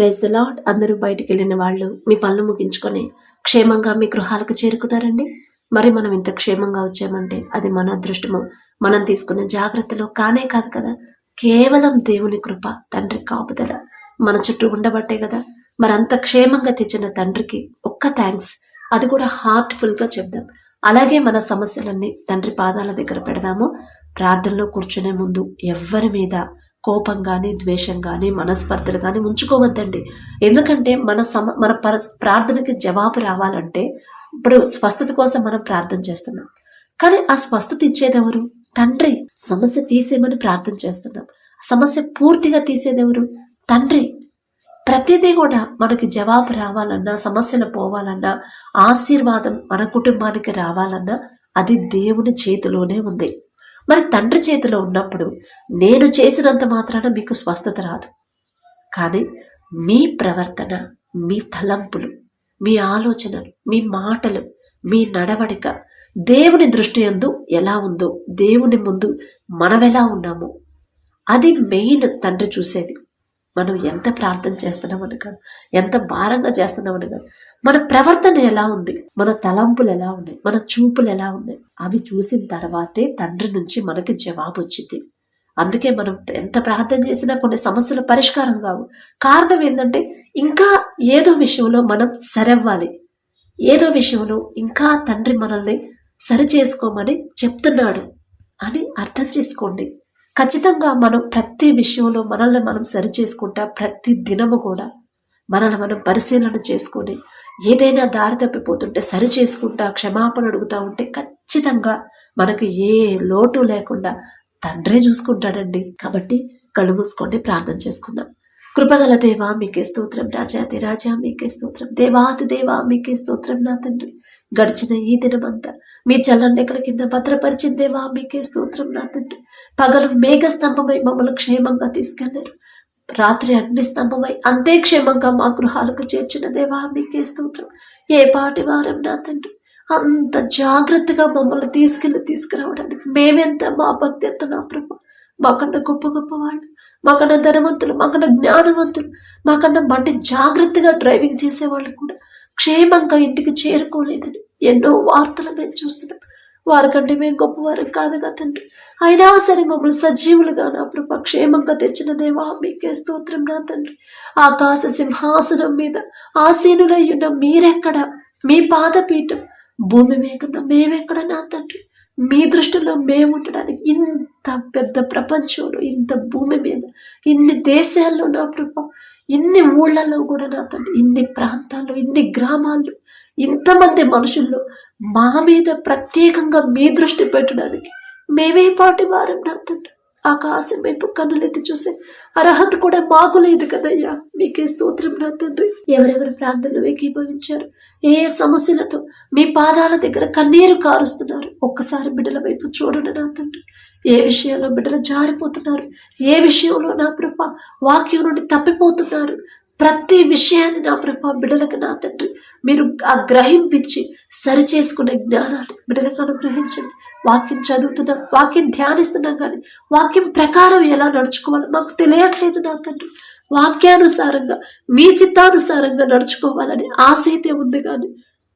Praise the lord అందరూ బయటికి వెళ్ళిన వాళ్ళు మీ పనులు ముగించుకొని క్షేమంగా మీ గృహాలకు చేరుకున్నారండి. మరి మనం ఇంత క్షేమంగా వచ్చామంటే అది మన అదృష్టము. మనం తీసుకున్న జాగ్రత్తలో కానే కాదు కదా. కేవలం దేవుని కృప తండ్రి కాపుదల మన చుట్టూ ఉండబట్టే కదా. మరి అంత క్షేమంగా తెచ్చిన తండ్రికి ఒక్క థ్యాంక్స్ అది కూడా హార్ట్ఫుల్గా చెప్దాం. అలాగే మన సమస్యలన్నీ తండ్రి పాదాల దగ్గర పెడదాము. ప్రార్థనలో కూర్చునే ముందు ఎవ్వరి మీద కోపం కానీ ద్వేషం కానీ మనస్పర్ధలు కానీ ఉంచుకోవద్దండి. ఎందుకంటే మన సమ మన పర ప్రార్థనకి జవాబు రావాలంటే ఇప్పుడు స్వస్థత కోసం మనం ప్రార్థన చేస్తున్నాం. కానీ ఆ స్వస్థత ఇచ్చేది ఎవరు తండ్రి. సమస్య తీసేయమని ప్రార్థన చేస్తున్నాం. సమస్య పూర్తిగా తీసేదెవరు? తండ్రి. ప్రతిదీ కూడా మనకి జవాబు రావాలన్నా సమస్యలు పోవాలన్నా ఆశీర్వాదం మన కుటుంబానికి రావాలన్నా అది దేవుని చేతిలోనే ఉంది. మరి తండ్రి చేతిలో ఉన్నప్పుడు నేను చేసినంత మాత్రాన మీకు స్వస్థత రాదు. కానీ మీ ప్రవర్తన మీ తలంపులు మీ ఆలోచనలు మీ మాటలు మీ నడవడిక దేవుని దృష్టి ఎందు ఎలా ఉందో దేవుని ముందు మనం ఎలా ఉన్నామో అది మెయిన్ తండ్రి చూసేది. మనం ఎంత ప్రార్థన చేస్తున్నామని కాదు ఎంత భారంగా చేస్తున్నామని కాదు మన ప్రవర్తన ఎలా ఉంది? మన తలంపులు ఎలా ఉన్నాయి? మన చూపులు ఎలా ఉన్నాయి? అవి చూసిన తర్వాతే తండ్రి నుంచి మనకి జవాబు వచ్చింది. అందుకే మనం ఎంత ప్రార్థన చేసినా కొన్ని సమస్యలు పరిష్కారం కావు. కారణం ఏంటంటే ఇంకా ఏదో విషయంలో మనం సరవ్వాలి. ఏదో విషయంలో ఇంకా తండ్రి మనల్ని సరి చేసుకోమని చెప్తున్నాడు అని అర్థం చేసుకోండి. ఖచ్చితంగా మనం ప్రతి విషయంలో మనల్ని మనం సరి చేసుకుంటా ప్రతి దినము కూడా మనల్ని మనం పరిశీలన చేసుకొని ఏదైనా దారి తప్పిపోతుంటే సరి చేసుకుంటా క్షమాపణ అడుగుతా ఉంటే ఖచ్చితంగా మనకు ఏ లోటు లేకుండా తండ్రే చూసుకుంటాడండి. కాబట్టి కళ్ళు మూసుకోండి ప్రార్థన చేసుకుందాం. కృపగల దేవా మీకే స్తోత్రం. రాజాది రాజా మీకే స్తోత్రం. దేవాతి దేవా మీకే స్తోత్రం నా తండ్రి. గడిచిన ఈ దినమంతా మీ చల్లన్నెక్కల కింద భద్రపరిచిన దేవా మీకే స్తోత్రం నా తండ్రి. పగలు మేఘ స్తంభమై మమ్మల్ని క్షేమంగా తీసుకెళ్ళారు. రాత్రి అగ్నిస్తంభమై అంతే క్షేమంగా మా గృహాలకు చేర్చిన దేవా మీకే స్తోత్రం. ఏ పాటి వారం నా తండ్రి? అంత జాగ్రత్తగా మమ్మల్ని తీసుకెళ్ళి తీసుకురావడానికి మేమెంత మా భక్తి ఎంత నా ప్రభు? మాకన్నా గొప్ప గొప్ప వాళ్ళు మాకన్నా ధనవంతులు మాకన్నా జ్ఞానవంతులు మాకన్నా బండి జాగ్రత్తగా డ్రైవింగ్ చేసేవాళ్ళు కూడా క్షేమంగా ఇంటికి చేరుకోలేదని ఎన్నో వార్తలు మేము చూస్తున్నాం. వారికంటే మేము గొప్పవారం కాదుగా తండ్రి. అయినా సరే మమ్మల్ని సజీవులుగా నా ప్రభ క్షేమంగా తెచ్చిన దేవా మీకే స్తోత్రం నా తండ్రి. ఆకాశ సింహాసనం మీద ఆసీనులై ఉన్న మీరెక్కడ? మీ పాదపీఠం భూమి మీద ఉన్న మేమెక్కడ నా తండ్రి? మీ దృష్టిలో మేము ఉండడానికి ఇంత పెద్ద ప్రపంచంలో ఇంత భూమి మీద ఇన్ని దేశాల్లో నా ప్రభ ఇన్ని ఊళ్ళలో కూడా నా తండ్రి ఇన్ని ప్రాంతాల్లో ఇన్ని గ్రామాల్లో ఇంతమంది మనుషుల్లో మా మీద ప్రత్యేకంగా మీ దృష్టి పెట్టడానికి మేమే పాటి వారం నా తండ్రి. ఆకాశం వైపు కన్నులెత్తి చూసే అర్హత కూడా మాకు లేదు కదయ్యా. మీకే స్తోత్రం నా తండ్రి. ఎవరెవరు ప్రార్థనలు ఏకీభవించారు? ఏ సమస్యలతో మీ పాదాల దగ్గర కన్నీరు కారుస్తున్నారు? ఒక్కసారి బిడ్డల వైపు చూడండి నా తండ్రి. ఏ విషయంలో బిడ్డలు జారిపోతున్నారు? ఏ విషయంలో నా ప్రభ వాక్యం నుండి తప్పిపోతున్నారు? ప్రతి విషయాన్ని నా ప్రభా బిడలకు నా తండ్రి. మీరు ఆ గ్రహింపించి సరి చేసుకునే జ్ఞానాన్ని బిడలకు అనుగ్రహించండి. వాక్యం చదువుతున్నాం వాక్యం ధ్యానిస్తున్నాం కానీ వాక్యం ప్రకారం ఎలా నడుచుకోవాలో మాకు తెలియట్లేదు నా తండ్రి. వాక్యానుసారంగా మీ చిత్తానుసారంగా నడుచుకోవాలని ఆశ అయితే ఉంది కానీ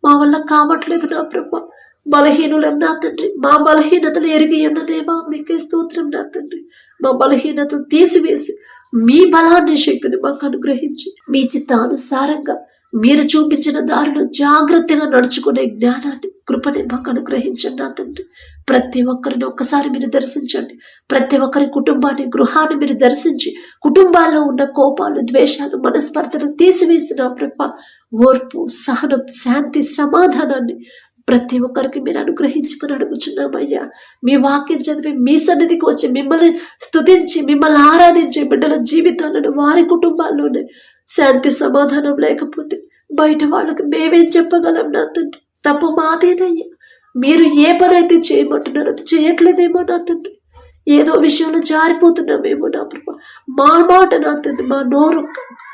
మా వల్ల కావట్లేదు నా ప్రభా. బలహీనులను నా తండ్రి. మా బలహీనతలు ఎరిగి ఉన్నదేవా మీకే స్తోత్రం నా తండ్రి. మా బలహీనతలు తీసివేసి మీ బలాన్ని శక్తిని మాకు అనుగ్రహించి మీ చిత్తానుసారంగా మీరు చూపించిన దారిలో జాగ్రత్తగా నడుచుకునే జ్ఞానాన్ని కృపని మాకు అనుగ్రహించండి నా తండ్రి. ప్రతి ఒక్కరిని ఒక్కసారి మీరు దర్శించండి. ప్రతి ఒక్కరి కుటుంబాన్ని గృహాన్ని మీరు దర్శించి కుటుంబాల్లో ఉన్న కోపాలు ద్వేషాలు మనస్పర్ధలు తీసివేసిన ప్రభ ఓర్పు సహనం శాంతి సమాధానాన్ని ప్రతి ఒక్కరికి మీరు అనుగ్రహించుకుని అడుగుచున్నామయ్యా మీ వాక్యం చదివి మీ సన్నిధికి వచ్చి మిమ్మల్ని స్తుతించి మిమ్మల్ని ఆరాధించి బిడ్డల జీవితాలను వారి కుటుంబాల్లోనే శాంతి సమాధానం లేకపోతే బయట వాళ్ళకి మేమేం చెప్పగలం నా తండ్రి? తప్పు మాదేనయ్యా. మీరు ఏ పని అయితే చేయమంటున్నారో అది చేయట్లేదేమో నా తండ్రి. ఏదో విషయంలో జారిపోతున్నామేమో నా ప్రభా. మా మాట నా తండ్రి మా నోరు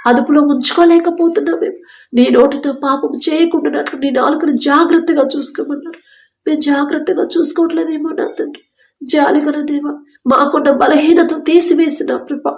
అదుపులో ఉంచుకోలేకపోతున్నామేమో నీ నోటితో పాపం చేయకుండానట్లు నీ నాలుకను జాగ్రత్తగా చూసుకోమన్నారు. మేము జాగ్రత్తగా చూసుకోవట్లేదేమో నా తండ్రి. జాలిగల దేవా మాకున్న బలహీనత తీసివేసిన కృప.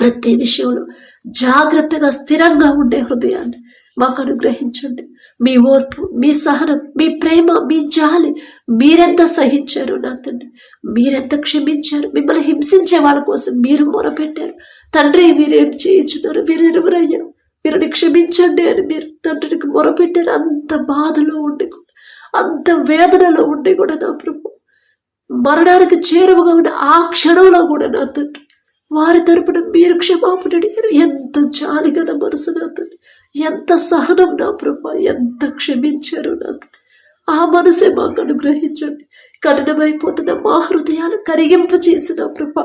ప్రతి విషయంలో జాగ్రత్తగా స్థిరంగా ఉండే హృదయాన్ని మాకు అనుగ్రహించండి. మీ ఓర్పు మీ సహనం మీ ప్రేమ మీ జాలి మీరెంత సహించారు నా తండ్రి. మీరెంత క్షమించారు మిమ్మల్ని హింసించే వాళ్ళ కోసం మీరు మొరపెట్టారు. తండ్రి మీరేం చేయించున్నారు? మీరు ఎరుగురయ్యారు మీరు క్షమించండి అని మీరు తండ్రికి మొరపెట్టారు. అంత బాధలో ఉండి కూడా అంత వేదనలో ఉండి కూడా నా ప్రభు మరణానికి చేరువగా ఉన్న ఆ క్షణంలో కూడా నా తండ్రి వారి తరపున మీరు క్షమాపణ అడిగారు. ఎంత జాలిగల మనసు నా తండ్రి ఎంత సహనం నా ప్రభు ఎంత క్షమించారు నా తండ్రి. ఆ మనసే మాకు అనుగ్రహించండి. కఠినమైపోతున్న మా హృదయాలు కరిగింప చేసిన ప్రభా.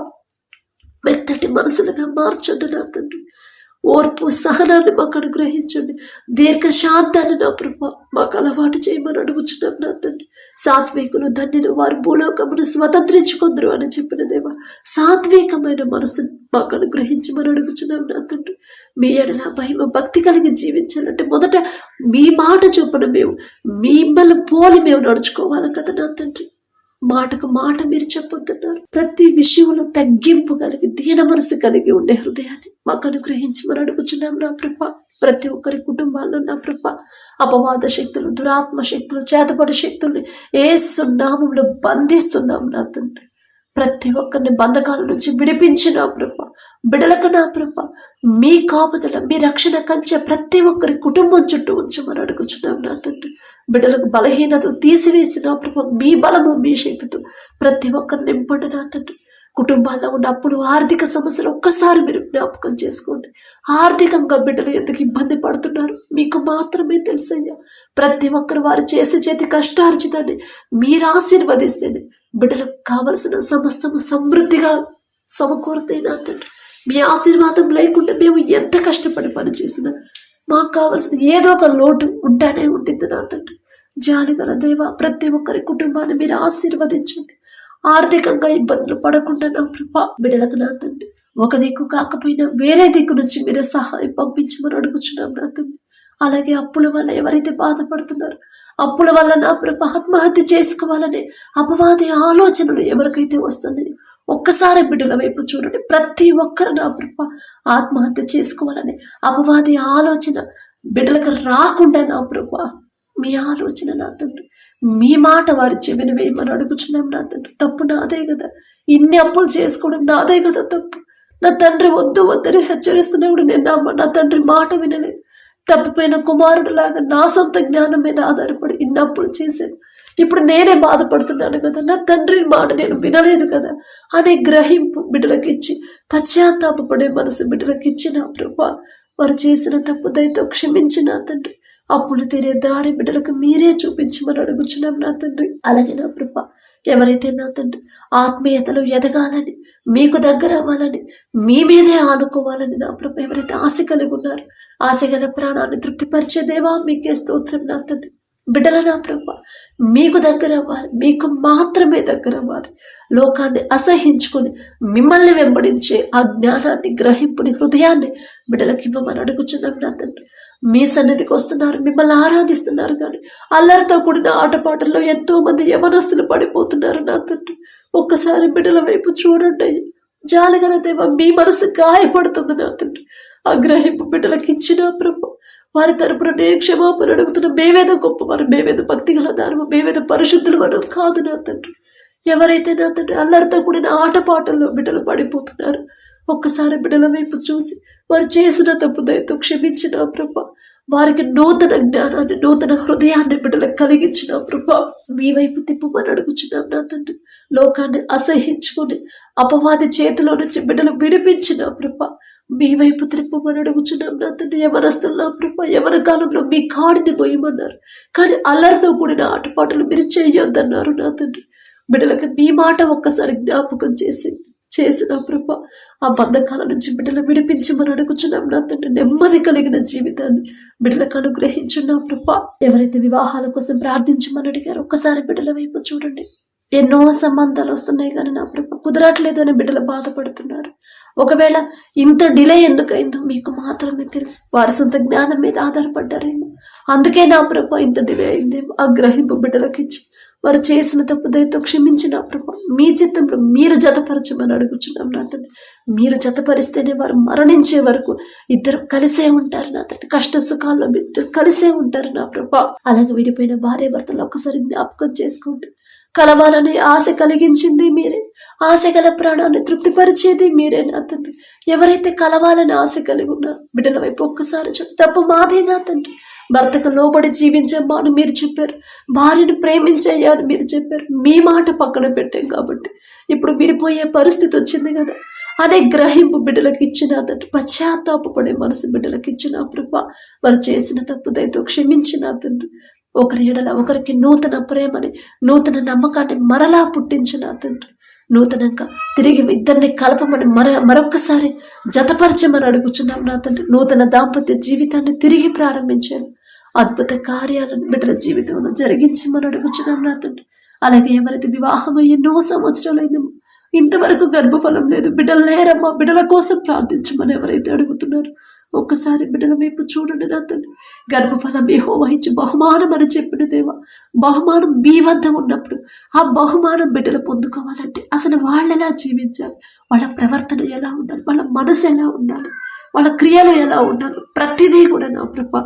మెత్తటి మనసులుగా మార్చండి నా తండ్రి. ఓర్పు సహనాన్ని మాకు అనుగ్రహించండి. దీర్ఘశాంతాన్ని నా ప్రభా మాకు అలవాటు చేయమని అడుగుచున్నాం నా తండ్రి. సాత్వికులు ధన్యులు వారు భూలోకమును స్వతంత్రించుకుందరు అని చెప్పిన దేవా సాత్వికమైన మనసు మాకు అనుగ్రహించమని అడుగుచున్నాం నా తండ్రి. మీ ఎడల భయం భక్తి కలిగి జీవించాలంటే మొదట మీ మాట చొప్పున మేము మిమ్మల్ని పోలి మేము నడుచుకోవాలి కదా నా తండ్రి. మాటకు మాట మీరు చెప్పొద్దున్నారు ప్రతి విషయంలో తగ్గింపు కలిగి దీన మనసు కలిగి ఉండే హృదయాన్ని మాకు అనుగ్రహించి మరి అడుగుచున్నాం నా ప్రభ. ప్రతి ఒక్కరి కుటుంబాల్లో నా ప్రభ. అపవాద శక్తులు దురాత్మ శక్తులు చేతపడి శక్తుల్ని ఏ సున్నామంలో బంధిస్తున్నాం నా తండ్రి. ప్రతి ఒక్కరిని బంధకాల నుంచి విడిపించి నా ప్రభ. బిడలకు నా ప్రభ. మీ కాపుదల మీ రక్షణ కంచె ప్రతి ఒక్కరి కుటుంబం చుట్టూ ఉంచమని అడుగుచున్నాం నా తండ్రి. బిడ్డలకు బలహీనతలు తీసివేసిన ప్రభ మీ బలము మీ శక్తితో ప్రతి ఒక్కరు నింపండి నా తండ్రి. కుటుంబాల్లో ఉన్నప్పుడు ఆర్థిక సమస్యలు ఒక్కసారి మీరు జ్ఞాపకం చేసుకోండి. ఆర్థికంగా బిడ్డలు ఎందుకు ఇబ్బంది పడుతున్నారు? మీకు మాత్రమే తెలుసయ్యా. ప్రతి ఒక్కరు వారు చేసే చేతి కష్టార్జితాన్ని మీరు ఆశీర్వదిస్తేనే బిడ్డలకు కావలసిన సమస్తము సమృద్ధిగా సమకూరతైనా తండ్రి. మీ ఆశీర్వాదం లేకుండా మేము ఎంత కష్టపడి పనిచేసినా మాకు కావలసిన ఏదో ఒక లోటు ఉంటానే ఉంటుంది నా తండ్రి. జాలిగల దేవ ప్రతి ఒక్కరి కుటుంబాన్ని మీరు ఆశీర్వదించండి. ఆర్థికంగా ఇబ్బందులు పడకుండా నా ప్రభా బిడ్డలకు నా తండ్రి. ఒక దిక్కు కాకపోయినా వేరే దిక్కు నుంచి మీరే సహాయం పంపించమని అడుగుచున్నాం నా తండ్రి. అలాగే అప్పుల వల్ల ఎవరైతే బాధపడుతున్నారో అప్పుల వల్ల నా ప్రభ ఆత్మహత్య చేసుకోవాలనే అపవాది ఆలోచనలు ఎవరికైతే వస్తుంది ఒక్కసారి బిడ్డల వైపు చూడండి. ప్రతి ఒక్కరు నా ప్రభ ఆత్మహత్య చేసుకోవాలనే అపవాది ఆలోచన బిడ్డలకు రాకుండా నా ప్రభ మీ ఆలోచన నా తండ్రి. మీ మాట వారి చెవిని వేయమని అడుగుచున్నాం నా తండ్రి. తప్పు నాదే కదా. ఇన్ని అప్పులు చేసుకోవడం నాదే కదా తప్పు. నా తండ్రి వద్దు వద్దని హెచ్చరిస్తున్నప్పుడు నేను నా నా తండ్రి మాట వినలేదు. తప్పిపోయిన కుమారుడు లాగా నా సొంత జ్ఞానం మీద ఆధారపడి ఇన్ని అప్పులు చేశాను. ఇప్పుడు నేనే బాధపడుతున్నాను కదా. నా తండ్రి మాట నేను వినలేదు కదా. అనే గ్రహింపు బిడ్డలకు ఇచ్చి పశ్చాత్తాపడే మనసు బిడ్డలకు ఇచ్చిన ప్రభా వారు చేసిన తప్పు దయతో క్షమించిన తండ్రి. అప్పులు తీరే దారి బిడ్డలకు మీరే చూపించమని అడుగుచున్నాం నా తండ్రి. అలాగే నా ప్రభ ఎవరైతే నా తండ్రి ఆత్మీయతలో ఎదగాలని మీకు దగ్గర అవ్వాలని మీ మీదే ఆనుకోవాలని నా ప్రభ ఎవరైతే ఆశ కలిగి ఉన్నారు ఆశ గల ప్రాణాన్ని తృప్తిపరిచే దేవా మీకే స్తోత్రం నా తండ్రి. బిడ్డల నా ప్రభ మీకు దగ్గర అవ్వాలి మీకు మాత్రమే దగ్గర అవ్వాలి. లోకాన్ని అసహించుకొని మిమ్మల్ని వెంబడించే ఆ జ్ఞానాన్ని గ్రహింపుని హృదయాన్ని బిడ్డలకి ఇవ్వమని అడుగుచున్నాం నా తండ్రి. మీ సన్నిధికి వస్తున్నారు మిమ్మల్ని ఆరాధిస్తున్నారు కానీ అల్లరితో కూడిన ఆటపాటల్లో ఎంతో మంది యమనస్తులు పడిపోతున్నారు నా తండ్రి. ఒక్కసారి బిడ్డల వైపు చూడండి. జాలగల దేవ మీ మనసు గాయపడుతుంది నా తండ్రి. అగ్రహింపు బిడ్డలకు ఇచ్చిన ప్రభు వారి తరపున నేను క్షమాపణ అడుగుతున్న మేమేదో గొప్పవారు మేమేదో భక్తి గల దానము మేమేదో పరిశుద్ధులు మనం కాదు నా తండ్రి. ఎవరైతే నా తండ్రి అల్లరితో కూడిన ఆటపాటల్లో బిడ్డలు పడిపోతున్నారు ఒక్కసారి బిడ్డల వైపు చూసి వారు చేసిన తప్పుదయతో క్షమించిన ప్రభ. వారికి నూతన జ్ఞానాన్ని నూతన హృదయాన్ని బిడ్డలకు కలిగించిన ప్రభ. మీ వైపు తిప్పమని అడుగుచున్నాం నా తండ్రి. లోకాన్ని అసహించుకొని అపవాది చేతిలో నుంచి బిడ్డలు విడిపించిన ప్రభ. మీ వైపు తిప్పమని అడుగుచున్నాం నా తండ్రి. ఎవరస్తున్నా ప్రభ ఎవరి కాలంలో మీ కాడిని పోయమన్నారు కానీ అల్లరితో కూడిన ఆటపాటలు మీరు చేయొద్దన్నారు నా తండ్రి. బిడ్డలకు మీ మాట ఒక్కసారి జ్ఞాపకం చేసింది చేసిన ప్రభ ఆ బంధకాల నుంచి బిడ్డలు విడిపించమని అడుగుచున్నాం నా తండ్రి. నెమ్మది కలిగిన జీవితాన్ని బిడ్డలకు అనుగ్రహించున్నాం ప్రభ. ఎవరైతే వివాహాల కోసం ప్రార్థించమని అడిగారో ఒక్కసారి బిడ్డల వైపు చూడండి. ఎన్నో సంబంధాలు వస్తున్నాయి కానీ నా ప్రభ కుదరట్లేదు అని బిడ్డలు బాధపడుతున్నారు. ఒకవేళ ఇంత డిలే ఎందుకైందో మీకు మాత్రమే తెలుసు. వారి సొంత జ్ఞానం మీద ఆధారపడ్డారేమో. అందుకే నా ప్రభ ఇంత డిలే అయిందేమో. ఆ గ్రహింపు బిడ్డలకు ఇచ్చి వారు చేసిన తప్పు దయతో క్షమించిన ప్రభా. మీ చిత్తంలో మీరు జతపరచమని అడుగుచున్నాం నా తండ్రి. మీరు జతపరిస్తేనే వారు మరణించే వరకు ఇద్దరు కలిసే ఉంటారు నా తండ్రి. కష్ట సుఖాల్లో ఇద్దరు కలిసే ఉంటారు నా ప్రభా. అలాగే విడిపోయిన భార్య భర్తలు ఒక్కసారి జ్ఞాపకం చేసుకోండి. కలవాలనే ఆశ కలిగించింది మీరే. ఆశ గల ప్రాణాన్ని తృప్తిపరిచేది మీరే నా తండ్రి. ఎవరైతే కలవాలని ఆశ కలిగి ఉన్నారో బిడ్డల వైపు ఒక్కసారి చూడు తప్పు మాదే నా తండ్రి. భర్తకు లోబడి జీవించమ్మా అని మీరు చెప్పారు. భార్యను ప్రేమించయ్యా అని మీరు చెప్పారు. మీ మాట పక్కన పెట్టాం కాబట్టి ఇప్పుడు విడిపోయే పరిస్థితి వచ్చింది కదా. అనే గ్రహింపు బిడ్డలకు ఇచ్చిన అతడు పశ్చాత్తాపడే మనసు బిడ్డలకు ఇచ్చిన కృప వారు చేసిన తప్పుదైతో క్షమించిన అతను ఒకరి ఎడల ఒకరికి నూతన ప్రేమని నూతన నమ్మకాన్ని మరలా పుట్టించిన తండ్రి నూతనంగా తిరిగి ఇద్దరిని కలపమని మర మరొక్కసారి జతపరచమని అడుగుచున్నాం నా తండ్రి. నూతన దాంపత్య జీవితాన్ని తిరిగి ప్రారంభించాను అద్భుత కార్యాలను బిడ్డల జీవితంలో జరిగించమని అడుగుచున్నాం నా తండ్రి. అలాగే ఎవరైతే వివాహం ఎన్నో సంవత్సరాలైందో ఇంతవరకు గర్భఫలం లేదు. బిడ్డలు లేరమ్మా. బిడ్డల కోసం ప్రార్థించమని ఎవరైతే అడుగుతున్నారు ఒక్కసారి బిడ్డల వైపు చూడండి నా తండ్రి గర్భఫలం ఏహో వహించి బహుమానం అని చెప్పిన దేవా బహుమానం మీ వద్ద ఉన్నప్పుడు ఆ బహుమానం బిడ్డలు పొందుకోవాలంటే అసలు వాళ్ళు ఎలా జీవించాలి? వాళ్ళ ప్రవర్తన ఎలా ఉండాలి? వాళ్ళ మనసు ఎలా ఉండాలి? వాళ్ళ క్రియలు ఎలా ఉండాలి ప్రతిదీ కూడా నా ప్రభ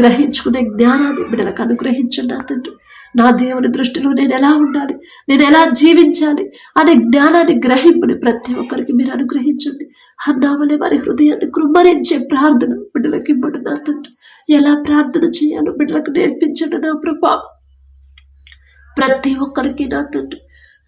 గ్రహించుకునే జ్ఞానాన్ని బిడ్డలకు అనుగ్రహించండి నా తండ్రి. నా దేవుని దృష్టిలో నేను ఎలా ఉండాలి? నేను ఎలా జీవించాలి? అనే జ్ఞానాన్ని గ్రహింపుని ప్రతి ఒక్కరికి మీరు అనుగ్రహించండి. అన్నామలే వారి హృదయాన్ని కృమ్మరించే ప్రార్థన బిడ్డలకు ఇవ్వండి నా తండ్రి. ఎలా ప్రార్థన చేయాలో బిడ్డలకు నేర్పించండి నా ప్రభా ప్రతి ఒక్కరికి నా తండ్రి.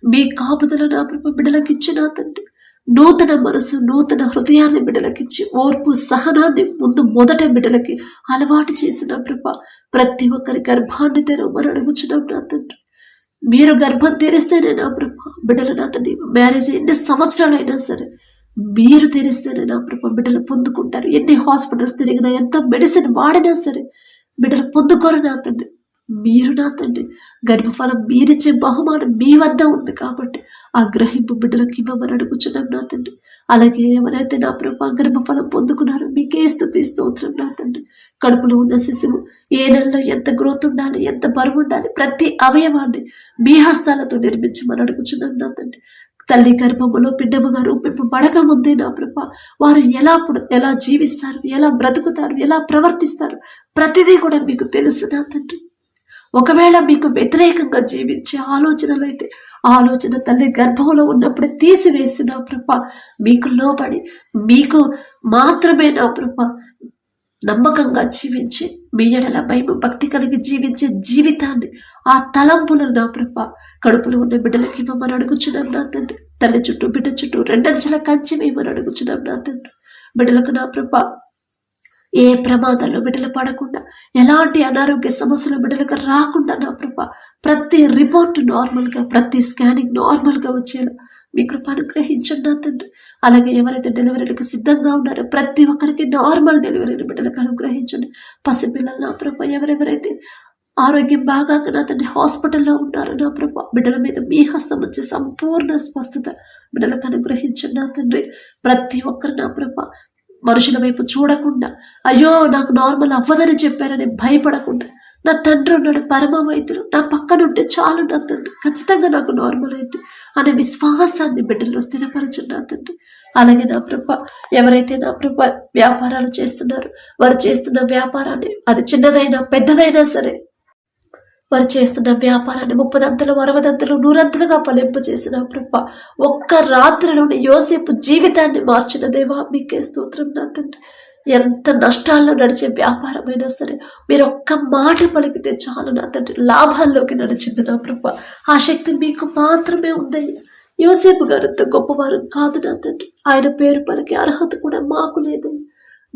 మీ కాపుదల నా ప్రభ బిడ్డలకు ఇచ్చి నా తండ్రి. నూతన మనసు నూతన హృదయాన్ని బిడ్డలకిచ్చి ఓర్పు సహనాన్ని ముందు మొదట బిడ్డలకి అలవాటు చేసిన ప్రభ ప్రతి ఒక్కరి గర్భాన్ని తెరవమని అడుగుచున్నాం నా తండ్రి. మీరు గర్భం తెరిస్తేనే నా ప్రభ బిడ్డలు నా తండ్రి మ్యారేజ్ ఎన్ని సంవత్సరాలు అయినా సరే మీరు తెరిస్తేనే నా ప్రభ బిడ్డలు పొందుకుంటారు. ఎన్ని హాస్పిటల్స్ తిరిగినా ఎంత మెడిసిన్ వాడినా సరే బిడ్డలు పొందుకోరు నా తండ్రి. మీరు నా తండ్రి గర్భఫలం మీరిచ్చే బహుమానం మీ వద్ద ఉంది కాబట్టి ఆ గ్రహింపు బిడ్డలకు ఇవ్వమని అడుగుచున్నాం నా తండ్రి అలాగే ఎవరైతే నా ప్రభు గర్భఫలం పొందుకున్నారో మీకే స్థుతి స్తోత్రం నా తండ్రి కడుపులో ఉన్న శిశువు ఏ నెలలో ఎంత గ్రోత్ ఉండాలి ఎంత బరువు ఉండాలి ప్రతి అవయవాన్ని మీ హస్తాలతో నిర్మించమని అడుగుచున్నాం నా తండ్రి తల్లి గర్భములో బిడ్డముగా రూపింపబడక ముందే నా ప్రభ వారు ఎలా ఎలా జీవిస్తారు ఎలా బ్రతుకుతారు ఎలా ప్రవర్తిస్తారు ప్రతిదీ కూడా మీకు తెలుసు నా తండ్రి ఒకవేళ మీకు వ్యతిరేకంగా జీవించే ఆలోచనలు అయితే ఆలోచన తల్లి గర్భంలో ఉన్నప్పుడే తీసివేసిన ప్రభ మీకు లోబడి మీకు మాత్రమే నా ప్రభ నమ్మకంగా జీవించి మీ ఎడల భయం భక్తి కలిగి జీవించే జీవితాన్ని ఆ తలంపులను నా ప్రభ కడుపులో ఉన్న బిడ్డలకి ఇవ్వమని అడుగుచున్నాం నా తండ్రి. తల్లి చుట్టూ బిడ్డ చుట్టూ రెండంచెల కంచె ఇవ్వమని అడుగుచున్నాం నా తండ్రి. బిడ్డలకు నా ప్రభ ఏ ప్రమాదాలు బిడ్డలు పడకుండా ఎలాంటి అనారోగ్య సమస్యలు బిడ్డలకు రాకుండా నా ప్రభ ప్రతి రిపోర్ట్ నార్మల్గా ప్రతి స్కానింగ్ నార్మల్గా వచ్చేలా మీ కృప అనుగ్రహించండి నా తండ్రి. అలాగే ఎవరైతే డెలివరీలకు సిద్ధంగా ఉన్నారో ప్రతి ఒక్కరికి నార్మల్ డెలివరీని బిడ్డలకు అనుగ్రహించండి. పసిపిల్లలు నా ప్రభ ఎవరెవరైతే ఆరోగ్యం బాగా నా తండ్రి హాస్పిటల్లో ఉన్నారు నా ప్రభు బిడ్డల మీద మీ హస్తం వచ్చే సంపూర్ణ స్వస్థత బిడ్డలకు అనుగ్రహించండి నా తండ్రి. ప్రతి ఒక్కరు నా ప్రభ మనుషుల వైపు చూడకుండా అయ్యో నాకు నార్మల్ అవ్వదని చెప్పారని భయపడకుండా నా తండ్రి ఉన్నాడు పరమ వైద్యులు నా పక్కన ఉంటే చాలు నా తండ్రి ఖచ్చితంగా నాకు నార్మల్ అయితే అనే విశ్వాసాన్ని బిడ్డల్లో స్థిరపరచండి నా తండ్రి. అలాగే నా ప్రభ ఎవరైతే నా ప్రభ వ్యాపారాలు చేస్తున్నారో వారు చేస్తున్న వ్యాపారాన్ని అది చిన్నదైనా పెద్దదైనా సరే వారు చేస్తున్న వ్యాపారాన్ని ముప్పదంతలు అరవదంతలు నూరంతలుగా పలింపు చేసిన ప్రభ ఒక్క రాత్రిలోని యోసేపు జీవితాన్ని మార్చిన దేవా మీకే స్తోత్రం నా తండ్రి. ఎంత నష్టాల్లో నడిచే వ్యాపారమైనా సరే మీరు ఒక్క మాట పలికితే చాలు నా తండ్రి. లాభాల్లోకి నడిచింది నా ప్రభ. ఆ శక్తి మీకు మాత్రమే ఉందయ్యా. యోసేపు గారు అంత గొప్పవారు కాదు నా తండ్రి. ఆయన పేరు పలికి అర్హత కూడా మాకు లేదు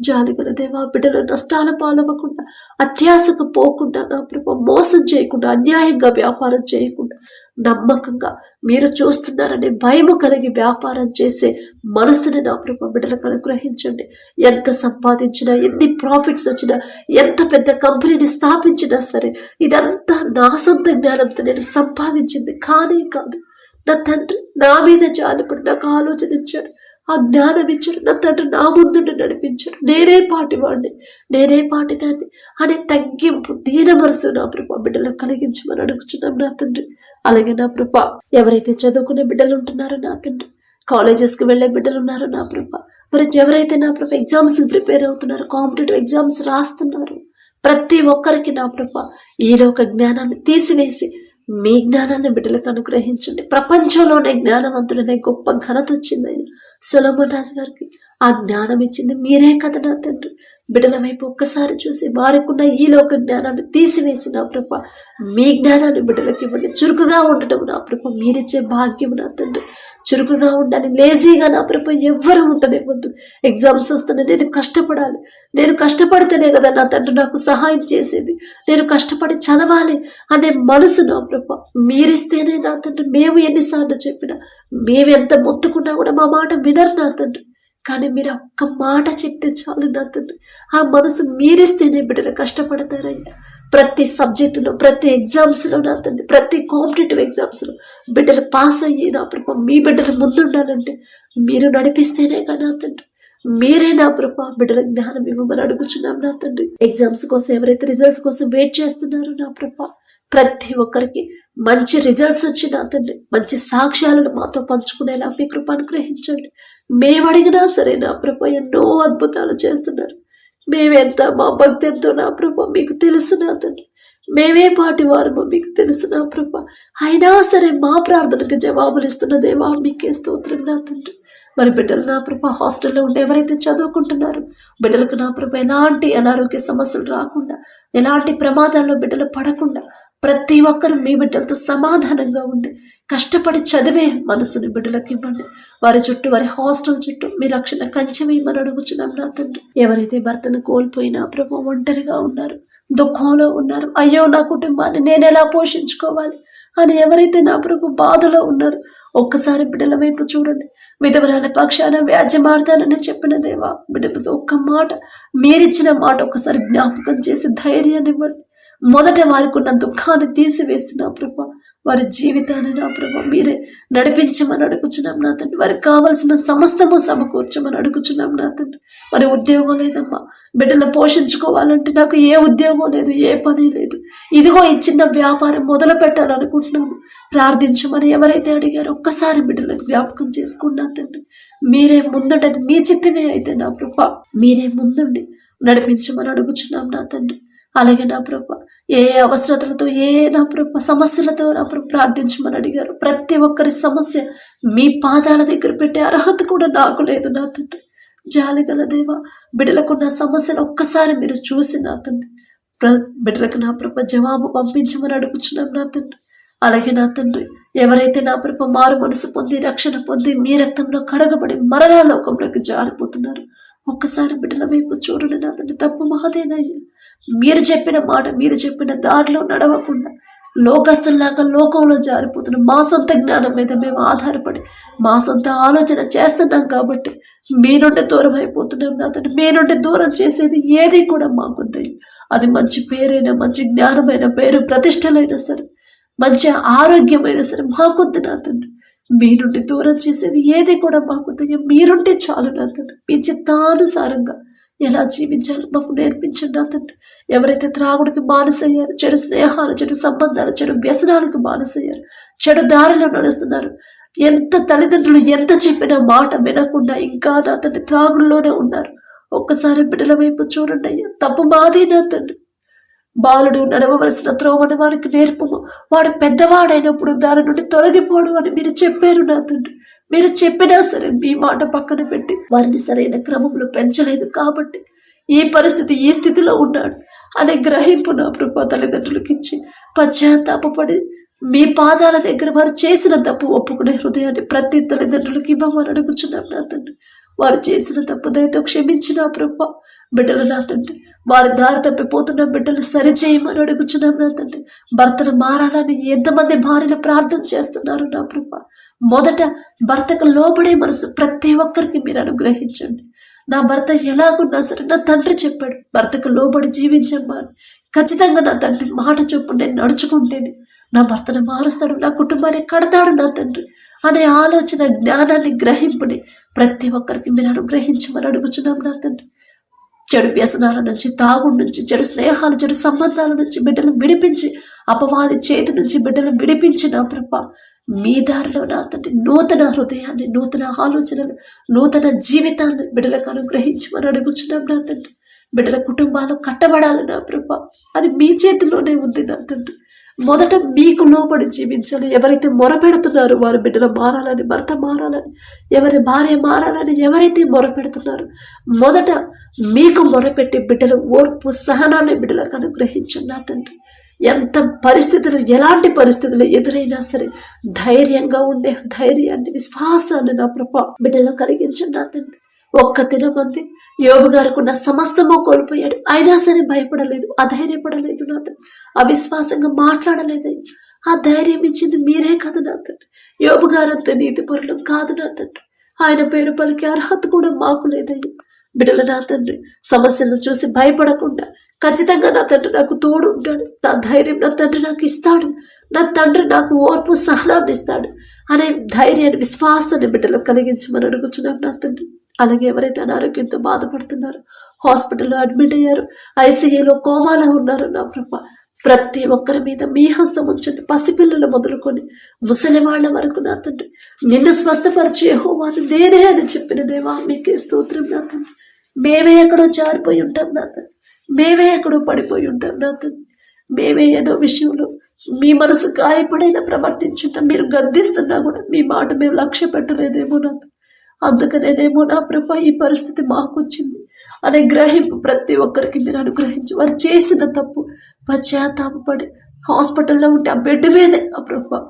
జాలిగల దేవా బిడ్డలు నష్టాల పాలవ్వకుండా అత్యాశకు పోకుండా నా ప్రభ మోసం చేయకుండా అన్యాయంగా వ్యాపారం చేయకుండా నమ్మకంగా మీరు చూస్తున్నారనే భయము కలిగి వ్యాపారం చేసే మనసుని నా ప్రభ బిడ్డలకు అనుగ్రహించండి. ఎంత సంపాదించినా ఎన్ని ప్రాఫిట్స్ వచ్చినా ఎంత పెద్ద కంపెనీని స్థాపించినా సరే ఇదంతా నా సొంత జ్ఞానంతో నేను సంపాదించింది కానే కాదు. నా తండ్రి నా మీద జాలిపడి నాకు ఆలోచన ఇచ్చాడు. ఆ జ్ఞానం ఇచ్చాడు నా తండ్రి నా ముందుండి నడిపించాడు నేనే పాటివాడిని నేనే పాటిదాన్ని అనే తగ్గింపు దీన మనసు నా ప్రభా బిడ్డలకు కలిగించమని అడుగుతున్నాం నా తండ్రి. అలాగే నా ప్రభా ఎవరైతే చదువుకునే బిడ్డలు ఉంటున్నారో నా తండ్రి కాలేజెస్కి బిడ్డలు ఉన్నారో నా ప్రభా మరి ఎవరైతే నా ప్రభా ఎగ్జామ్స్ ప్రిపేర్ అవుతున్నారు కాంపిటేటివ్ ఎగ్జామ్స్ రాస్తున్నారు ప్రతి ఒక్కరికి నా ప్రభ ఈలో ఒక జ్ఞానాన్ని తీసివేసి మీ జ్ఞానాన్ని బిడ్డలకు అనుగ్రహించండి. ప్రపంచంలోనే జ్ఞానవంతుడనే గొప్ప ఘనత వచ్చింది సొలమన్ రాజు గారికి ఆ జ్ఞానం ఇచ్చింది మీరే కదా నా తండ్రి. బిడ్డల వైపు ఒక్కసారి చూసి వారికున్న ఈ లోక జ్ఞానాన్ని తీసివేసి నా ప్రభ. మీ జ్ఞానాన్ని బిడ్డలకి ఇవ్వండి. చురుకుగా ఉండటం నా ప్రభ. మీరిచ్చే భాగ్యం నా తండ్రి. చురుకుగా ఉండాలి. లేజీగా నా ప్రభ. ఎవ్వరు ఉండనివ్వద్దు ఎగ్జామ్స్ వస్తానే నేను కష్టపడాలి. నేను కష్టపడితేనే కదా నా తండ్రి నాకు సహాయం చేసేది. నేను కష్టపడి చదవాలి అనే మనసు నా ప్రభ. మీరిస్తేనే నా తండ్రి. మేము ఎన్నిసార్లు చెప్పినా మేమెంత మొత్తుకున్నా కూడా మా మాట వినరు నా తండ్రి. కానీ మీరు ఒక్క మాట చెప్తే చాలు నా తండ్రి ఆ మనసు మీరిస్తేనే బిడ్డలు కష్టపడతారయ్యా. ప్రతి సబ్జెక్టులో ప్రతి ఎగ్జామ్స్లో నా తండ్రి ప్రతి కాంపిటేటివ్ ఎగ్జామ్స్లో బిడ్డలు పాస్ అయ్యి నా ప్రభ? మీ బిడ్డలు ముందుండాలంటే మీరు నడిపిస్తేనే కదా నా తండ్రి మీరే నా ప్రభా బిడ్డల జ్ఞానం ఇవ్వమని అడుగుచున్నాం నా తండ్రి ఎగ్జామ్స్ కోసం ఎవరైతే రిజల్ట్స్ కోసం వెయిట్ చేస్తున్నారో నా ప్రభా ప్రతి ఒక్కరికి మంచి రిజల్ట్స్ వచ్చి నా తండ్రి మంచి సాక్ష్యాలను మాతో పంచుకునేలా మీ కృప అనుగ్రహించండి. మేము అడిగినా సరే నా ప్రభ ఎన్నో అద్భుతాలు చేస్తున్నారు. మేమెంత మా భక్తి ఎంతో నా ప్రభ మీకు తెలుసు నా తండ్రి మేమే పాటి వారమో మీకు తెలుసు నా ప్రభ? అయినా సరే మా ప్రార్థనకు జవాబులు ఇస్తున్న దేవా మీకే స్తోత్రం నా తండ్రి. మరి బిడ్డలు నా ప్రభ హాస్టల్లో ఉండి ఎవరైతే చదువుకుంటున్నారో బిడ్డలకు నా ప్రభ ఎలాంటి అనారోగ్య సమస్యలు రాకుండా ఎలాంటి ప్రమాదాల్లో బిడ్డలు పడకుండా ప్రతి ఒక్కరు మీ బిడ్డలతో సమాధానంగా ఉండి కష్టపడి చదివే మనసుని బిడ్డలకు ఇవ్వండి వారి చుట్టూ వారి హాస్టల్ చుట్టూ మీ రక్షణ కంచెమేయమని అడుగుచున్నాం నా తండ్రి. ఎవరైతే భర్తను కోల్పోయినా ప్రభు ఒంటరిగా ఉన్నారు దుఃఖంలో ఉన్నారు అయ్యో నా కుటుంబాన్ని నేను ఎలా పోషించుకోవాలి అని ఎవరైతే నా ప్రభు బాధలో ఉన్నారు ఒక్కసారి బిడ్డల వైపు చూడండి. విధవరాల పక్షాన వ్యాజ్యమాడతానని చెప్పిన దేవా బిడ్డలతో ఒక్క మాట మీరిచ్చిన మాట ఒక్కసారి జ్ఞాపకం చేసి ధైర్యాన్ని ఇవ్వండి. మొదట వారికి ఉన్న దుఃఖాన్ని తీసివేసిన ప్రభ వారి జీవితాన్ని నా ప్రభ మీరే నడిపించమని అడుగుచున్నాం నా తండ్రి. వారికి కావలసిన సమస్తము సమకూర్చమని అడుగుచున్నాం నా తండ్రి. మరి ఉద్యోగం లేదమ్మా. బిడ్డలు పోషించుకోవాలంటే నాకు ఏ ఉద్యోగం లేదు ఏ పని లేదు. ఇదిగో ఈ చిన్న వ్యాపారం మొదలు పెట్టాలనుకుంటున్నాము. ప్రార్థించమని ఎవరైతే అడిగారో ఒక్కసారి బిడ్డలను జ్ఞాపకం చేసుకున్నా తండ్రి. మీరే ముందుండని మీ చిత్తమే అయితే నా ప్రభ మీరే ముందుండి నడిపించమని అడుగుచున్నాం నా తండ్రి. అలాగే నా ప్రభ ఏ అవసరతలతో ఏ నా ప్రభ సమస్యలతో నా ప్రభు ప్రార్థించమని అడిగారు. ప్రతి ఒక్కరి సమస్య మీ పాదాల దగ్గర పెట్టే అర్హత కూడా నాకు లేదు నా తండ్రి. జాలి గల దేవ బిడ్డలకున్న సమస్యను ఒక్కసారి మీరు చూసి నా తండ్రి. ప్ర బిడ్డలకు నా ప్రభ జవాబు పంపించమని అడుగుచున్నాం నా తండ్రి. అలాగే నా తండ్రి ఎవరైతే నా ప్రభ మారు మనసు పొంది రక్షణ పొంది మీ రక్తంలో కడగబడి మరణాలోకంలోకి జారిపోతున్నారు ఒక్కసారి బిడ్డల వైపు చూడండి నా తండ్రి. తప్పు మహదేనయ్యా మీరు చెప్పిన మాట మీరు చెప్పిన దారిలో నడవకుండా లోకస్తుల్లాగా లోకంలో జారిపోతున్న మా సొంత జ్ఞానం మీద మేము ఆధారపడి మా సొంత ఆలోచన చేస్తున్నాం కాబట్టి మీ నుండి దూరం అయిపోతున్నాం. నా మీ నుండి దూరం చేసేది ఏది కూడా మాకు తెలియదు. అది మంచి పేరైనా మంచి జ్ఞానమైన పేరు ప్రతిష్టలైనా సరే మంచి ఆరోగ్యమైనా సరే మాకొద్దు నా మీ నుండి దూరం చేసేది ఏది కూడా మాకు దయ్యం మీరుంటే చాలు నా మీ చిత్తానుసారంగా ఎలా జీవించాలో మాకు నేర్పించండి నా తండ్రి. ఎవరైతే త్రాగుడికి బానిసయ్యారు చెడు స్నేహాలు చెడు సంబంధాలు చెడు వ్యసనాలకు బానిసయ్యారు చెడు దారిలో నడుస్తున్నారు. ఎంత తల్లిదండ్రులు ఎంత చెప్పినా మాట వినకుండా ఇంకా నా తండ్రి త్రాగుడులోనే ఉన్నారు. ఒక్కసారి బిడ్డల వైపు చూడండి అయ్యా. తప్పు మాదే నా తండ్రి. బాలుడు నడవవలసిన త్రోవను వారికి నేర్పము. వాడు పెద్దవాడైనప్పుడు దాని నుండి తొలగిపోడు అని మీరు చెప్పారు నా తండ్రి. మీరు చెప్పినా సరే మీ మాట పక్కన పెట్టి వారిని సరైన క్రమంలో పెంచలేదు కాబట్టి ఈ పరిస్థితి ఈ స్థితిలో ఉన్నాడు అనే గ్రహింపు నా ప్రభా తల్లిదండ్రులకు ఇచ్చి పశ్చాత్తాపడి మీ పాదాల దగ్గర వారు చేసిన తప్పు ఒప్పుకునే హృదయాన్ని ప్రతి తల్లిదండ్రులకి ఇవ్వమని అడుగుచున్నాం నా తండ్రి. వారు చేసిన తప్పుదయతో క్షమించిన ప్రభ. బిడ్డలు నా తండ్రి వారి దారి తప్పిపోతున్న బిడ్డలు సరిచేయమని అడుగుచున్నాం నా తండ్రి. భర్తను మారాలని ఎంతమంది భార్యలు ప్రార్థన చేస్తున్నారు నా ప్రభ. మొదట భర్తకు లోబడే మనసు ప్రతి ఒక్కరికి మీరు అనుగ్రహించండి. నా భర్త ఎలాగున్నా సరే నా తండ్రి చెప్పాడు భర్తకు లోబడి జీవించమ్మా అని. ఖచ్చితంగా నా తండ్రి మాట చొప్పున నేను నడుచుకుంటేనే నా భర్తను మారుస్తాడు నా కుటుంబాన్ని కడతాడు నా తండ్రి. అనే ఆలోచన జ్ఞానాన్ని గ్రహింపుని ప్రతి ఒక్కరికి మీరు అనుగ్రహించమని అడుగుచున్నాం నా తండ్రి. చెడు వ్యసనాల నుంచి తాగుడు నుంచి చెడు స్నేహాలు చెడు సంబంధాల నుంచి బిడ్డలు విడిపించి అపవాది చేతి నుంచి బిడ్డలు నా ప్రభ మీ దారిలో నా తండ్రి నూతన హృదయాన్ని నూతన ఆలోచనలు నూతన జీవితాన్ని బిడ్డలకు అనుగ్రహించమని అడుగుచున్నాం నా తండ్రి. బిడ్డల కుటుంబాలు కట్టబడాలి నా ప్రభ. అది మీ చేతిలోనే ఉంది నా తండ్రి. మొదట మీకు లోపడి జీవించాలి ఎవరైతే మొరపెడుతున్నారో వారి బిడ్డలు మారాలని భర్త మారాలని ఎవరి భార్య మారాలని ఎవరైతే మొరపెడుతున్నారో మొదట మీకు మొరపెట్టి బిడ్డలు ఓర్పు సహనాన్ని బిడ్డలకు అనుగ్రహించండి నా తండ్రి. ఎంత పరిస్థితులు ఎలాంటి పరిస్థితులు ఎదురైనా సరే ధైర్యంగా ఉండే ధైర్యాన్ని విశ్వాసాన్ని నా ప్రభా బిడ్డలో కలిగించండి నా తండ్రి. ఒక్క తినమంది యోగు గారికి సమస్తము కోల్పోయాడు. అయినా సరే భయపడలేదు అధైర్యపడలేదు నా తండ్రి అవిశ్వాసంగా మాట్లాడలేదు. ఆ ధైర్యం ఇచ్చింది మీరే కదా నా తండ్రి యోబు గారంత నీతి కాదు నా తండ్రి ఆయన పేరు పలికి అర్హత కూడా మాకు లేదయ్యా. బిడ్డల నా తండ్రి సమస్యలను చూసి భయపడకుండా ఖచ్చితంగా నా తండ్రి నాకు తోడు ఉంటాడు. నా ధైర్యం నా తండ్రి నాకు ఇస్తాడు. నా తండ్రి నాకు ఓర్పు సహనాన్ని ఇస్తాడు. అనే ధైర్యాన్ని విశ్వాసాన్ని బిడ్డలకు కలిగించమని అడుగుచున్నాం నా తండ్రి. అలాగే ఎవరైతే అనారోగ్యంతో బాధపడుతున్నారు హాస్పిటల్లో అడ్మిట్ అయ్యారు ఐసీయూలో కోమాలో ఉన్నారు నా ప్రభ ప్రతి ఒక్కరి మీద మీ హస్తం ఉంచండి. పసిపిల్లలు మొదలుకొని ముసలి వాళ్ళ వరకు నా తండ్రి నిన్ను స్వస్థపరిచే హోమాను నేనే అని చెప్పిన దేవా మీకే స్తోత్రం నా తండ్రి. మేమే ఎక్కడో జారిపోయి ఉంటాం నా తండ్రి. మేమే ఎక్కడో పడిపోయి ఉంటాం నా తండ్రి. మేమే ఏదో విషయంలో మీ మనసు గాయపడైనా ప్రవర్తించుంటాం మీరు గద్దిస్తున్నా కూడా మీ మాట మేము లక్ష్య పెట్టలేదేమో నా తండ్రి. అందుకనేనేమో నా ప్రభ ఈ పరిస్థితి మాకు వచ్చింది అనే గ్రహింపు ప్రతి ఒక్కరికి మీరు అనుగ్రహించి వారు చేసిన తప్పు పశ్చాత్తాపడి హాస్పిటల్లో ఉంటే ఆ బెడ్ మీదే ఆ ప్రభ.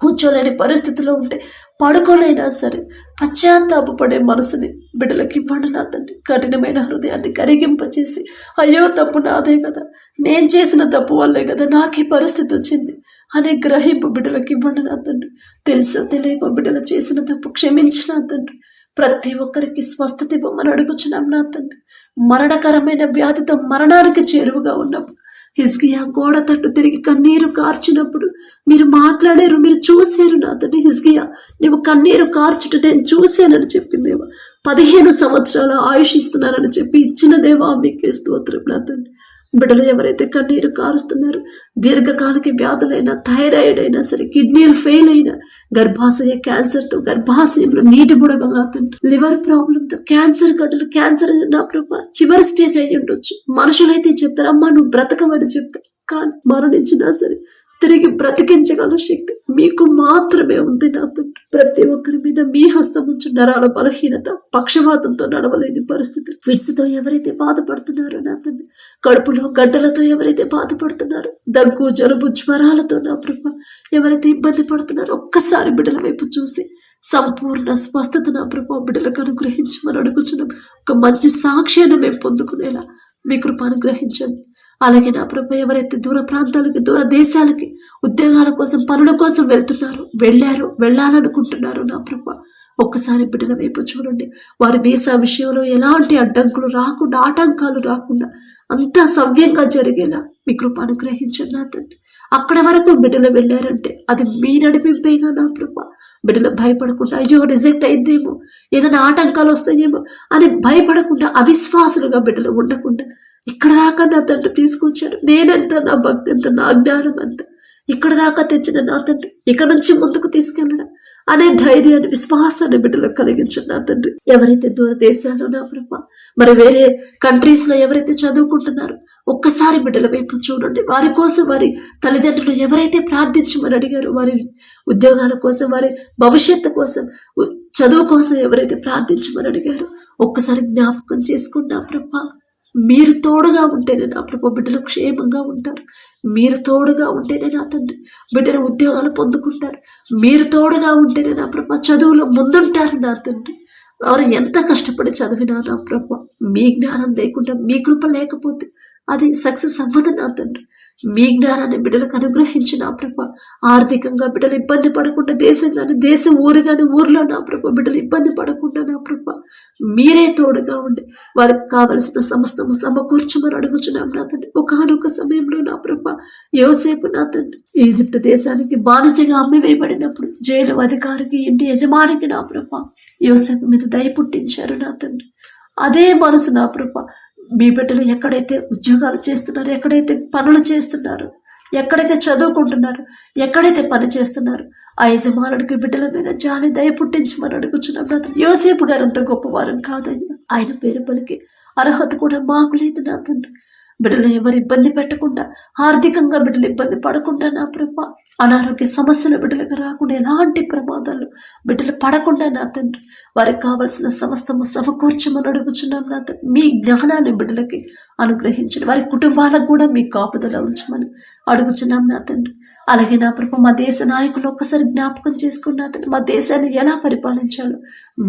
కూర్చోలేని పరిస్థితిలో ఉంటే పడుకోలేనా సరే పశ్చాత్తాపడే మనసుని బిడ్డలకి ఇవ్వండి నా తండ్రి. కఠినమైన హృదయాన్ని కరిగింపచేసి అయ్యో తప్పు నాదే కదా. నేను చేసిన తప్పు వల్లే కదా నాకు ఈ పరిస్థితి వచ్చింది. అనే గ్రహింపు బిడ్డలకి ఇవ్వండి నా తండ్రి. తెలుసో తెలియకో బిడ్డలు చేసిన తప్పు క్షమించిన తండ్రి. ప్రతి ఒక్కరికి స్వస్థత ఇవ్వమని అడుగుచున్నాం నా తండ్రి. మరణకరమైన వ్యాధితో మరణానికి చేరువుగా ఉన్నప్పుడు హిజ్కియా గోడ తట్టు తిరిగి కన్నీరు కార్చినప్పుడు మీరు మాట్లాడారు మీరు చూశారు నా తండ్రి. హిజ్కియా నువ్వు కన్నీరు కార్చుట నేను చూశానని చెప్పిందేవా పదిహేను సంవత్సరాలు ఆయుషిస్తున్నానని చెప్పి ఇచ్చిన దేవా మీకే స్తోత్రం నా తండ్రి. బిడ్డలు ఎవరైతే కన్నీరు కారుస్తున్నారు దీర్ఘకాలిక వ్యాధులైనా థైరాయిడ్ అయినా సరే కిడ్నీలు ఫెయిల్ అయినా గర్భాశయ క్యాన్సర్తో గర్భాశయంలో నీటి బుడగలాగుతుంటారు లివర్ ప్రాబ్లంతో క్యాన్సర్ గడ్డలు క్యాన్సర్ నా ప్రభా చివరి స్టేజ్ అయి ఉండొచ్చు మనుషులైతే చెప్తారు అమ్మా నువ్వు బ్రతకమని చెప్తారు. కానీ మరణించినా సరే తిరిగి బ్రతికించగల శక్తి మీకు మాత్రమే ఉంది నా తండ్రి. ప్రతి ఒక్కరి మీద మీ హస్తం ఉంచు నరాల బలహీనత పక్షవాతంతో నడవలేని పరిస్థితులు ఫిట్స్తో ఎవరైతే బాధపడుతున్నారో నా తండ్రి కడుపులో గడ్డలతో ఎవరైతే బాధపడుతున్నారో దగ్గు జలుబు జ్వరాలతో నా ప్రభ ఎవరైతే ఇబ్బంది పడుతున్నారో ఒక్కసారి బిడ్డల వైపు చూసి సంపూర్ణ స్వస్థత నా ప్రభా బిడ్డలకు అనుగ్రహించమని అడుగుచున్నాం. ఒక మంచి సాక్ష్యాన్ని మేము పొందుకునేలా మీ కృప అనుగ్రహించండి. అలాగే నా ప్రభు ఎవరైతే దూర ప్రాంతాలకి దూర దేశాలకి ఉద్యోగాల కోసం పనుల కోసం వెళ్తున్నారు వెళ్ళారు వెళ్ళాలనుకుంటున్నారు నా ప్రభు ఒక్కసారి బిడ్డల వైపు చూడండి. వారి వీసా విషయంలో ఎలాంటి అడ్డంకులు రాకుండా ఆటంకాలు రాకుండా అంతా సవ్యంగా జరిగేలా మీ కృప అనుగ్రహించండి నా తండ్రి. అక్కడ వరకు బిడ్డలు వెళ్ళారంటే అది మీ నడిపింపేగా నా ప్రభు. బిడ్డలు భయపడకుండా అయ్యో రిజెక్ట్ అయిందేమో ఏదైనా ఆటంకాలు వస్తాయేమో అని భయపడకుండా అవిశ్వాసులుగా బిడ్డలు ఉండకుండా ఇక్కడ దాకా నా తండ్రి తీసుకొచ్చాడు. నేనెంత నా భక్తి ఎంత నా జ్ఞానం ఎంత ఇక్కడ దాకా తెచ్చిన నా తండ్రి ఇక్కడ నుంచి ముందుకు తీసుకెళ్ళడం అనే ధైర్యాన్ని విశ్వాసాన్ని బిడ్డలకు కలిగించండి నా తండ్రి. ఎవరైతే దూర దేశాల్లో నా ప్రభ మరి వేరే కంట్రీస్లో ఎవరైతే చదువుకుంటున్నారో ఒక్కసారి బిడ్డల వైపు చూడండి. వారి కోసం వారి తల్లిదండ్రులు ఎవరైతే ప్రార్థించమని అడిగారో వారి ఉద్యోగాల కోసం వారి భవిష్యత్తు కోసం చదువు కోసం ఎవరైతే ప్రార్థించమని అడిగారో ఒక్కసారి జ్ఞాపకం చేసుకున్నా ప్రభా మీరు తోడుగా ఉంటేనే నా ప్రభు బిడ్డలు క్షేమంగా ఉంటారు. మీరు తోడుగా ఉంటేనే నా తండ్రి బిడ్డలు ఉద్యోగాలు పొందుకుంటారు. మీరు తోడుగా ఉంటేనే నా ప్రభ చదువులో ముందుంటారు నా తండ్రి. వారు ఎంత కష్టపడి చదివినా నా ప్రభ మీ జ్ఞానం లేకుండా మీ కృప లేకపోతే అది సక్సెస్ అవ్వదు నా తండ్రి. మీ జ్ఞానాన్ని బిడ్డలకు అనుగ్రహించి నా ప్రభ. ఆర్థికంగా బిడ్డలు ఇబ్బంది పడకుండా దేశం కానీ దేశం ఊరు కానీ ఊర్లో నా ప్రభ. బిడ్డలు ఇబ్బంది పడకుండా నా ప్రభ. మీరే తోడుగా ఉండి వారికి కావలసిన సమస్తము సమకూర్చమని అడుగుచున్నాం నా తండ్రి. ఒకనొక సమయంలో నా ప్రభ యోసేపు నా తండ్రి ఈజిప్ట్ దేశానికి బానిసగా అమ్మి వేయబడినప్పుడు జైలు అధికారికి ఇంటి యజమానికి నా ప్రభ యోసేపు మీద దయ పుట్టించారు నా తండ్రి. అదే మనసు నా ప్రభ. మీ బిడ్డలు ఎక్కడైతే ఉద్యోగాలు చేస్తున్నారు ఎక్కడైతే పనులు చేస్తున్నారు ఎక్కడైతే చదువుకుంటున్నారు ఎక్కడైతే పని చేస్తున్నారు ఆ యజమానుడికి బిడ్డల మీద జాలి దయ పుట్టించమని అడుగుచున్న నా యోసేపు గారు అంత గొప్పవారం కాదయ్యా. ఆయన పేరు పలికి అర్హత కూడా మాకు లేదు నా తండ్రి. బిడ్డలు ఎవరు ఇబ్బంది పెట్టకుండా ఆర్థికంగా బిడ్డలు ఇబ్బంది పడకుండా నా ప్రభ అనారోగ్య సమస్యలు బిడ్డలకు రాకుండా ఎలాంటి ప్రమాదాలు బిడ్డలు పడకుండా నా తండ్రి వారికి కావలసిన సమస్తము సమకూర్చమని అడుగుచున్నాం నా తండ్రి. మీ జ్ఞానాన్ని బిడ్డలకి అనుగ్రహించండి. వారి కుటుంబాలకు కూడా మీ కాపుదల ఉంచమని అడుగుచున్నాం నా తండ్రి. అలాగే నా ప్రభు మా దేశ నాయకులు ఒక్కసారి జ్ఞాపకం చేసుకున్న తండ్రి మా దేశాన్ని ఎలా పరిపాలించాలో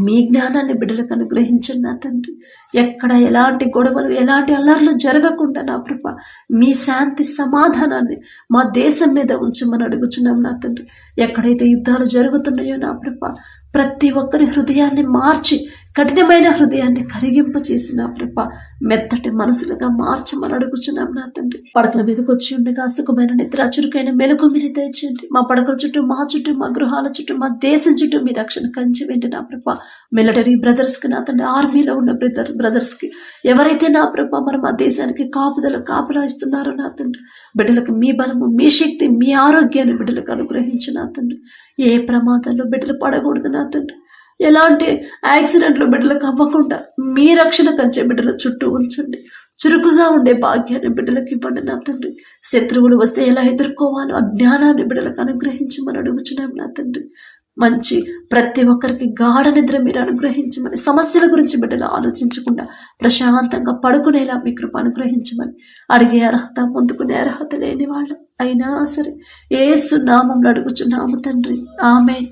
మీ జ్ఞానాన్ని బిడ్డలకు అనుగ్రహించండి నా తండ్రి. ఎక్కడ ఎలాంటి గొడవలు ఎలాంటి అల్లర్లు జరగకుండా నా ప్రభ మీ శాంతి సమాధానాన్ని మా దేశం మీద ఉంచమని అడుగుచున్నాం నా తండ్రి. ఎక్కడైతే యుద్ధాలు జరుగుతున్నాయో నా ప్రభ ప్రతి ఒక్కరి హృదయాన్ని మార్చి కఠినమైన హృదయాన్ని కరిగింప చేసిన ప్రభ మెత్తటి మనసులుగా మార్చమని అడుగుచున్నాం నా తండ్రి. పడకల మీదకి వచ్చి ఉండగా సుఖమైన నిద్ర చురుకైన మెలకు మీరు దయచేయండి. మా పడకల చుట్టూ మా చుట్టూ మా గృహాల చుట్టూ మా దేశం చుట్టూ మీ రక్షణ కంచి వెంట నా ప్రభ. మిలిటరీ బ్రదర్స్కి నా తండ్రి ఆర్మీలో ఉన్న బ్రదర్ బ్రదర్స్కి ఎవరైతే నా ప్రభ మరి మా దేశానికి కాపుదల కాపులా ఇస్తున్నారో నా తండ్రి బిడ్డలకు మీ బలము మీ శక్తి మీ ఆరోగ్యాన్ని బిడ్డలకు అనుగ్రహించిన తండ్రి. ఏ ప్రమాదాల్లో బిడ్డలు పడకూడదు నా తండ్రి. ఎలాంటి యాక్సిడెంట్లు బిడ్డలకు అవ్వకుండా మీ రక్షణ కంచె బిడ్డల చుట్టూ ఉంచండి. చురుకుగా ఉండే భాగ్యాన్ని బిడ్డలకు ఇవ్వండి నా తండ్రి. శత్రువులు వస్తే ఎలా ఎదుర్కోవాలో ఆ జ్ఞానాన్ని బిడ్డలకు అనుగ్రహించమని అడుగుచున్నాం నా తండ్రి. మంచి ప్రతి ఒక్కరికి గాఢ నిద్ర మీరు అనుగ్రహించమని సమస్యల గురించి బిడ్డలు ఆలోచించకుండా ప్రశాంతంగా పడుకునేలా మీ కృప అనుగ్రహించమని అడిగే అర్హత పొందుకునే అర్హత లేని వాళ్ళు. అయినా సరే ఏసు నామంలో అడుగుచున్నాము తండ్రి. ఆమె